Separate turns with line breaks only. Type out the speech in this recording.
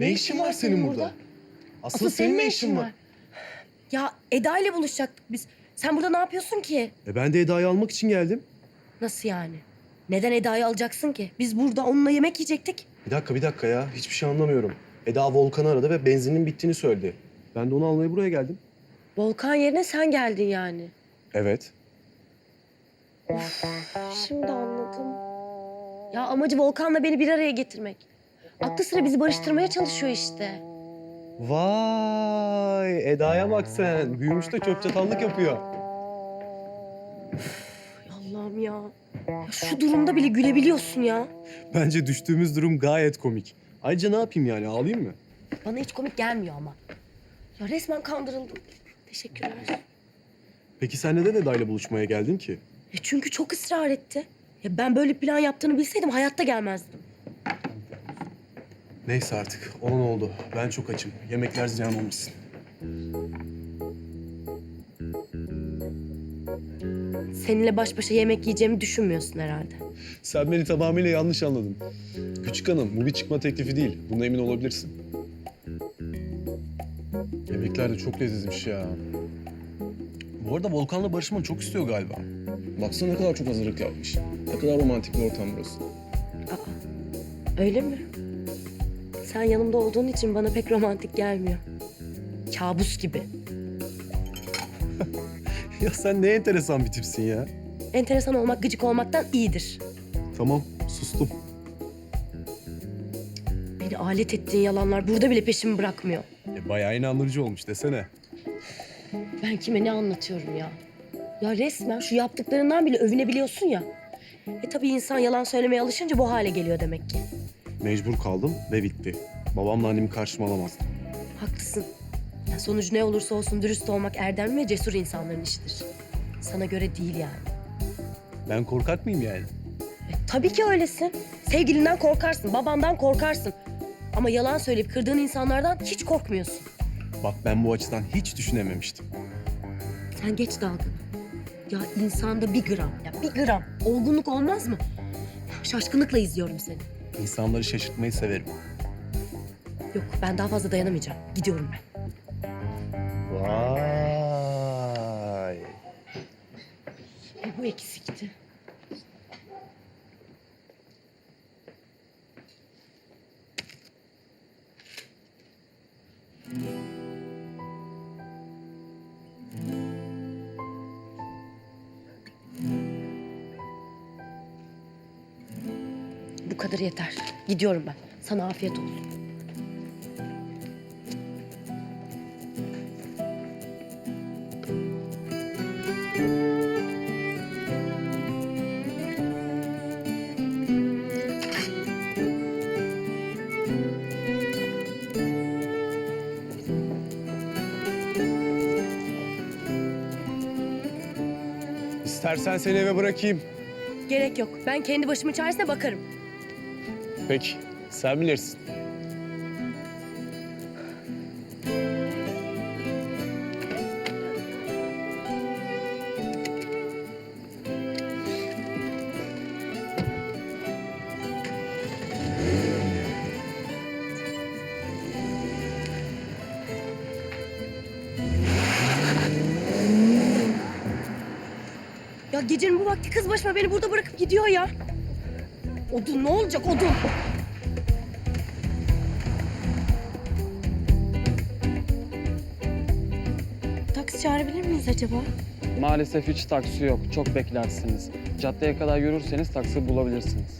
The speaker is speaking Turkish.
Ne işin var senin burada? Asıl, senin ne işin var?
Ya Eda ile buluşacaktık biz. Sen burada ne yapıyorsun ki?
E ben de Eda'yı almak için geldim.
Nasıl yani? Neden Eda'yı alacaksın ki? Biz burada onunla yemek yiyecektik.
Bir dakika bir dakika ya. Hiçbir şey anlamıyorum. Eda Volkan'ı aradı ve benzinin bittiğini söyledi. Ben de onu almaya buraya geldim.
Volkan yerine sen geldin yani.
Evet.
Şimdi anladım. Ya amacı Volkan'la beni bir araya getirmek. Aklı sıra bizi barıştırmaya çalışıyor işte.
Vay Eda'ya bak sen. Büyümüş de çöp çatallık yapıyor.
Allah'ım ya. ya. Şu durumda bile gülebiliyorsun ya.
Bence düştüğümüz durum gayet komik. Ayrıca ne yapayım yani ağlayayım mı?
Bana hiç komik gelmiyor ama. Ya resmen kandırıldım. Teşekkürler.
Peki sen neden Eda'yla buluşmaya geldin ki?
E çünkü çok ısrar etti. Ya ben böyle plan yaptığını bilseydim hayatta gelmezdim.
Neyse artık olan oldu. Ben çok açım. Yemekler ziyan olmasın.
Seninle baş başa yemek yiyeceğimi düşünmüyorsun herhalde.
Sen beni tamamıyla yanlış anladın. Küçük hanım bu bir çıkma teklifi değil. Buna emin olabilirsin. Yemekler de çok lezzetmiş ya. Bu arada Volkan'la barışmanı çok istiyor galiba. Baksana ne kadar çok hazırlık yapmış. Ne kadar romantik bir ortam burası.
Öyle mi? Sen yanımda olduğun için bana pek romantik gelmiyor. Kabus gibi.
Ya sen ne enteresan bir tipsin ya.
Enteresan olmak gıcık olmaktan iyidir.
Tamam sustum.
Beni alet ettiğin yalanlar burada bile peşimi bırakmıyor.
E, bayağı inandırıcı olmuş desene.
Ben kime ne anlatıyorum ya? Ya resmen şu yaptıklarından bile övünebiliyorsun ya. E tabii insan yalan söylemeye alışınca bu hale geliyor demek ki.
Mecbur kaldım ve bitti. Babamla annemi karşıma alamazdım.
Haklısın. Ya sonucu ne olursa olsun dürüst olmak erdemli ve cesur insanların işidir. Sana göre değil yani.
Ben korkak mıyım yani?
E, tabii ki öylesin. Sevgilinden korkarsın, babandan korkarsın. Ama yalan söyleyip kırdığın insanlardan hiç korkmuyorsun.
Bak ben bu açıdan hiç düşünememiştim.
Sen geç dalgını. Ya insanda bir gram, ya bir gram olgunluk olmaz mı? Şaşkınlıkla izliyorum seni.
İnsanları şaşırtmayı severim.
Yok ben daha fazla dayanamayacağım. Gidiyorum ben.
Vay.
E, bu eksikti. Kadar yeter. Gidiyorum ben. Sana afiyet olsun.
İstersen seni eve bırakayım.
Gerek yok. Ben kendi başımın çaresine bakarım.
Peki, sen bilirsin.
Ya gecenin bu vakti kız başıma beni burada bırakıp gidiyor ya. Odun ne olacak odun? Taksi çağırabilir miyiz acaba?
Maalesef hiç taksi yok. Çok beklersiniz. Caddeye kadar yürürseniz taksi bulabilirsiniz.